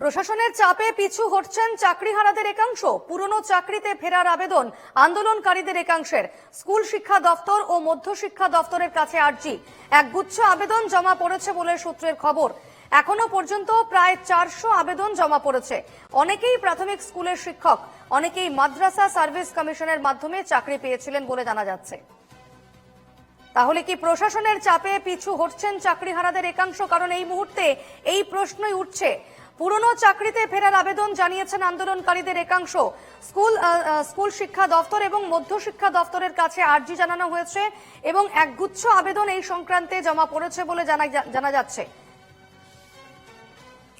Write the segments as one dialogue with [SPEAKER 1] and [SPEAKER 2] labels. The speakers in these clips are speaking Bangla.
[SPEAKER 1] প্রশাসনের চাপে পিছু হটছেন চাকরিহারাদের একাংশ। পুরনো চাকরিতে ফেরার আবেদন আন্দোলনকারীদের একাংশের। স্কুল শিক্ষা দফতর ও মধ্যশিক্ষা দফতরের কাছে আর্জি। একগুচ্ছ আবেদন জমা পড়েছে বলে সূত্রের খবর। এখনও পর্যন্ত প্রায় চারশো আবেদন জমা পড়েছে। অনেকেই প্রাথমিক স্কুলের শিক্ষক, অনেকেই মাদ্রাসা সার্ভিস কমিশনের মাধ্যমে চাকরি পেয়েছিলেন বলে জানা যাচ্ছে। তাহলে কি প্রশাসনের চাপে পিছু হটছেন চাকরিহারাদের একাংশ? কারণ এই মুহূর্তে এই প্রশ্নই উঠছে। পুরনো চাকরিতে ফেরার আবেদন জানিয়েছেন আন্দোলনকারীদের একাংশ। স্কুল স্কুল শিক্ষা দফতর এবং মধ্যশিক্ষা দফতরের কাছে আর্জি জানানো হয়েছে এবং একগুচ্ছ আবেদন এই সংক্রান্তে জমা পড়েছে বলে জানা জানা যাচ্ছে।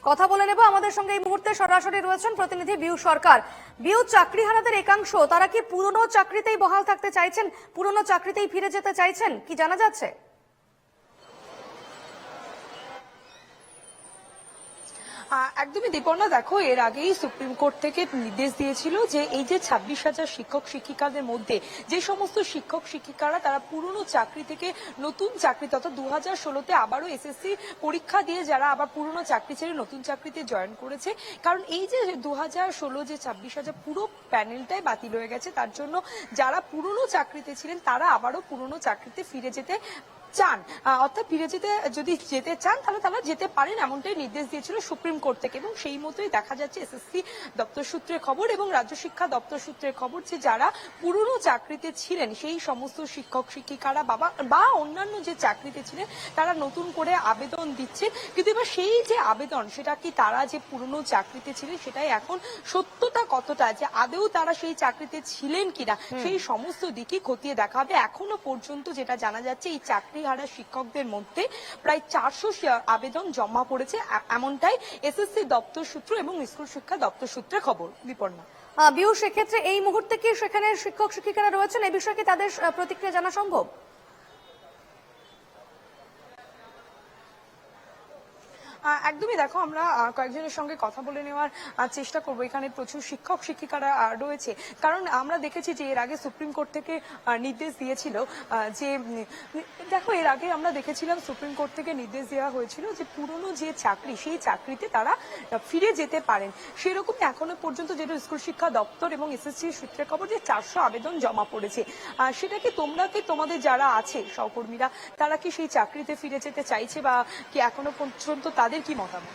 [SPEAKER 1] কথা বলে নেব, আমাদের সঙ্গে এই মুহূর্তে সরাসরি রয়েছেন প্রতিনিধি বিউ সরকার। বিউ, চাকরিহারাদের একাংশ, তারা কি পুরনো চাকরিতেই বহাল থাকতে চাইছেন? পুরনো চাকরিতেই ফিরে যেতে চাইছেন? কি জানা যাচ্ছে?
[SPEAKER 2] একদমই দীপর্ণা, দেখো, এর আগেই সুপ্রিম কোর্ট থেকে নির্দেশ দিয়েছিল যে এই যে ছাব্বিশ হাজার শিক্ষক শিক্ষিকাদের মধ্যে যে সমস্ত শিক্ষক শিক্ষিকারা তারা পুরনো চাকরি থেকে নতুন চাকরি তথা দু হাজার ষোলোতে আবারও এসএসসি পরীক্ষা দিয়ে যারা আবার পুরনো চাকরি ছেড়ে নতুন চাকরিতে জয়েন করেছে, কারণ এই যে দু হাজার ষোলো যে ছাব্বিশ হাজার পুরো প্যানেলটাই বাতিল হয়ে গেছে, তার জন্য যারা পুরনো চাকরিতে ছিলেন তারা আবারও পুরনো চাকরিতে ফিরে যেতে চান। অর্থাৎ ফিরে যেতে যদি যেতে চান তাহলে তারা যেতে পারেন এমনটাই নির্দেশ দিয়েছিল সুপ্রিম কোর্ট থেকে এবং সেই মতোই দেখা যাচ্ছে এসএসসি দপ্তর সূত্রের খবর এবং রাজ্য শিক্ষা দপ্তর সূত্রের খবর যে যারা পুরনো চাকরিতে ছিলেন সেই সমস্ত শিক্ষক শিক্ষিকারা বাবা বা অন্যান্য যে চাকরিতে ছিলেন তারা নতুন করে আবেদন দিচ্ছেন। কিন্তু এবার সেই যে আবেদন সেটা কি তারা যে পুরনো চাকরিতে ছিলেন সেটাই এখন সত্যতা কতটা যে আদেও তারা সেই চাকরিতে ছিলেন কিনা সেই সমস্ত দিকই খতিয়ে দেখা হবে। এখনও পর্যন্ত যেটা জানা যাচ্ছে এই চাকরিহারা শিক্ষকদের মধ্যে প্রায় চারশো আবেদন জমা পড়েছে। এমনটাই এসএসসি দপ্তর সূত্র এবং স্কুল শিক্ষা দপ্তর সূত্রে খবর।
[SPEAKER 1] আহ, বিউ সেক্ষেত্রে এই মুহূর্তে কি সেখানে শিক্ষক শিক্ষিকারা রয়েছেন? এ বিষয়ে কি তাদের প্রতিক্রিয়া জানা সম্ভব?
[SPEAKER 2] একদমই দেখো আমরা কয়েকজনের সঙ্গে কথা বলে নেওয়ার চেষ্টা করব। এখানে প্রচুর শিক্ষক, শিক্ষিকারা রয়েছে। কারণ আমরা দেখেছি যে এর আগে সুপ্রিম কোর্ট থেকে নির্দেশ দিয়েছিল যে দেখো এর আগে আমরা দেখেছিলাম সুপ্রিম কোর্ট থেকে নির্দেশ দেওয়া হয়েছিল যে পুরনো যে চাকরি, সেই চাকরিতে তারা ফিরে যেতে পারেন। সেরকম এখনও পর্যন্ত যেটা স্কুল শিক্ষা দপ্তর এবং এসএসসি সূত্রে খবর যে চারশো আবেদন জমা পড়েছে। সেটা কি তোমরা কি তোমাদের যারা আছে, সহকর্মীরা, তারা কি সেই চাকরিতে ফিরে যেতে চাইছে বা কি এখনও পর্যন্ত তাদের কি মতামত?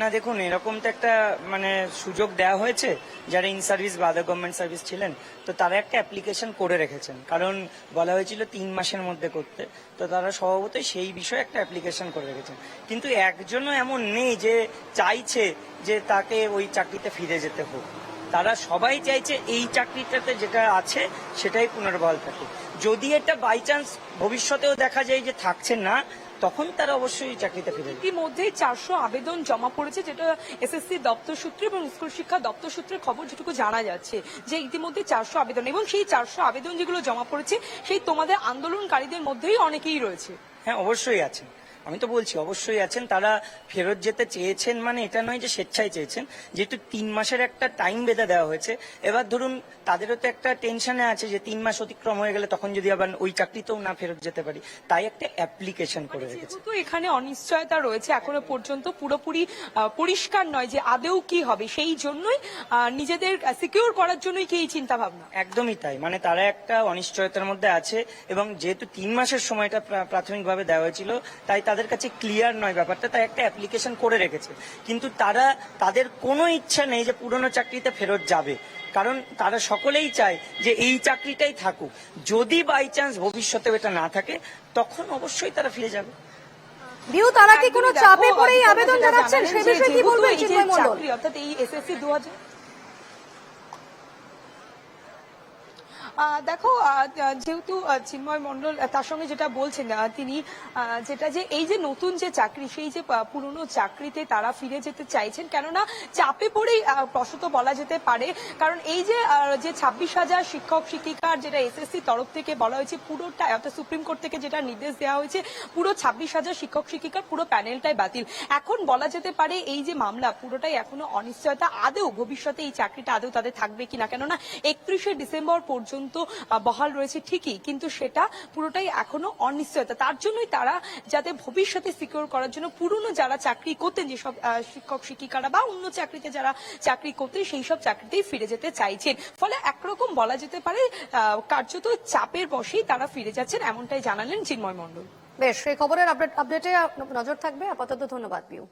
[SPEAKER 3] না, দেখুন, এরকম তো একটা মানে সুযোগ দেওয়া হয়েছে যারা ইন সার্ভিস বা আদার গভর্নমেন্ট সার্ভিস ছিলেন, তো তারা একটা অ্যাপ্লিকেশন করে রেখেছেন। কারণ বলা হয়েছিল তিন মাসের মধ্যে করতে, তো তারা স্বভাবতই সেই বিষয়ে একটা অ্যাপ্লিকেশন করে রেখেছেন। কিন্তু একজনও এমন নেই যে চাইছে যে তাকে ওই চাকরিতে ফিরে যেতে হোক। তারা সবাই চাইছে এই চাকরিটাতে যেটা আছে, সেটাই পুনর্বহাল থাকে যদি এটা বাই চান্স ভবিষ্যতেও দেখা যায় যে থাকছে না তখন তারা অবশ্যই চাকরিতে ফিরে
[SPEAKER 2] ইতিমধ্যে চারশো আবেদন জমা পড়েছে যেটা এসএসসি দপ্তর সূত্রে এবং স্কুল শিক্ষা দপ্তর সূত্রে খবর যেটুকু জানা যাচ্ছে যে ইতিমধ্যে চারশো আবেদন এবং সেই চারশো আবেদন যেগুলো জমা পড়েছে সেই তোমাদের আন্দোলনকারীদের মধ্যেই অনেকেই রয়েছে।
[SPEAKER 3] হ্যাঁ অবশ্যই আছেন আমি তো বলছি অবশ্যই আছেন। তারা ফেরত যেতে চেয়েছেন মানে এটা নয় যে স্বেচ্ছায় চেয়েছেন যেহেতু তিন মাসের একটা টাইম বেঁধে দেওয়া হয়েছে। এবার ধরুন তাদেরও তো একটা টেনশনে আছে যে তিন মাস অতিক্রম হয়ে গেলে তখন যদি আবার ওই চাকরিতেও না ফেরত যেতে পারি। তাই একটা অ্যাপ্লিকেশন করে রেখেছে।
[SPEAKER 2] যেহেতু এখানে অনিশ্চয়তা রয়েছে এখনও পর্যন্ত পুরোপুরি পরিষ্কার নয় যে আদেও কি হবে। সেই জন্যই নিজেদের সিকিউর করার জন্যই কি এই চিন্তা ভাবনা
[SPEAKER 3] একদমই তাই। মানে তারা একটা অনিশ্চয়তার মধ্যে আছে এবং যেহেতু তিন মাসের সময়টা প্রাথমিকভাবে দেওয়া হয়েছিল তাই তাদের তাদের কাছে ক্লিয়ার নয় ব্যাপারটা তাই একটা অ্যাপ্লিকেশন করে রেখেছে। কিন্তু তারা তাদের কোনো ইচ্ছা নেই যে পুরনো চাকরিতে ফেরত যাবে। কারণ তারা সকলেই চায় যে এই চাকরিটাই থাকুক। যদি বাই চান্স ভবিষ্যতে এটা না থাকে তখন অবশ্যই তারা ফিরে যাবে।
[SPEAKER 1] ভিউ তারা কি কোনো চাপে পড়েই আবেদন জানাচ্ছেন? সে বিষয়ে কি বলবেন চিন্ময় মণ্ডল?
[SPEAKER 2] অর্থাৎ এই এসএসসি 2000 দেখো যেহেতু চিন্ময় মন্ডল তার সঙ্গে যেটা বলছেন তিনি যেটা যে এই যে নতুন যে চাকরি সেই যে পুরনো চাকরিতে তারা ফিরে যেতে চাইছেন কেননা চাপে পড়েই আহ, প্রসূত বলা যেতে পারে। কারণ এই যে যে ছাব্বিশ হাজার শিক্ষক শিক্ষিকার যেটা এসএসসি তরফ থেকে বলা হয়েছে পুরোটা অর্থাৎ সুপ্রিম কোর্ট থেকে যেটা নির্দেশ দেওয়া হয়েছে পুরো ছাব্বিশ হাজার শিক্ষক শিক্ষিকার পুরো প্যানেলটাই বাতিল। এখন বলা যেতে পারে এই যে মামলা পুরোটাই এখনও অনিশ্চয়তা। আদৌ ভবিষ্যতে এই চাকরিটা আদৌ তাদের থাকবে কিনা? কেননা একত্রিশে ডিসেম্বর পর্যন্ত পর্যন্ত বহাল রয়েছে ঠিকই, কিন্তু সেটা পুরোটাই এখনও অনিশ্চয়তা। তার জন্যই তারা যাতে ভবিষ্যতে সিকিউর করার জন্য পুরনো যারা চাকরি করতেন, যেসব শিক্ষক, শিক্ষিকারা বা অন্য চাকরিতে যারা চাকরি করতেন, সেই সব চাকরিতেই ফিরে যেতে চাইছেন। ফলে একরকম বলা যেতে পারে কার্যত চাপের বসেই তারা ফিরে যাচ্ছেন, এমনটাই জানালেন চিন্ময় মণ্ডল।
[SPEAKER 1] বেশ, সেই খবরের আপডেট আপডেটে নজর থাকবে। আপাতত ধন্যবাদ, পিউ।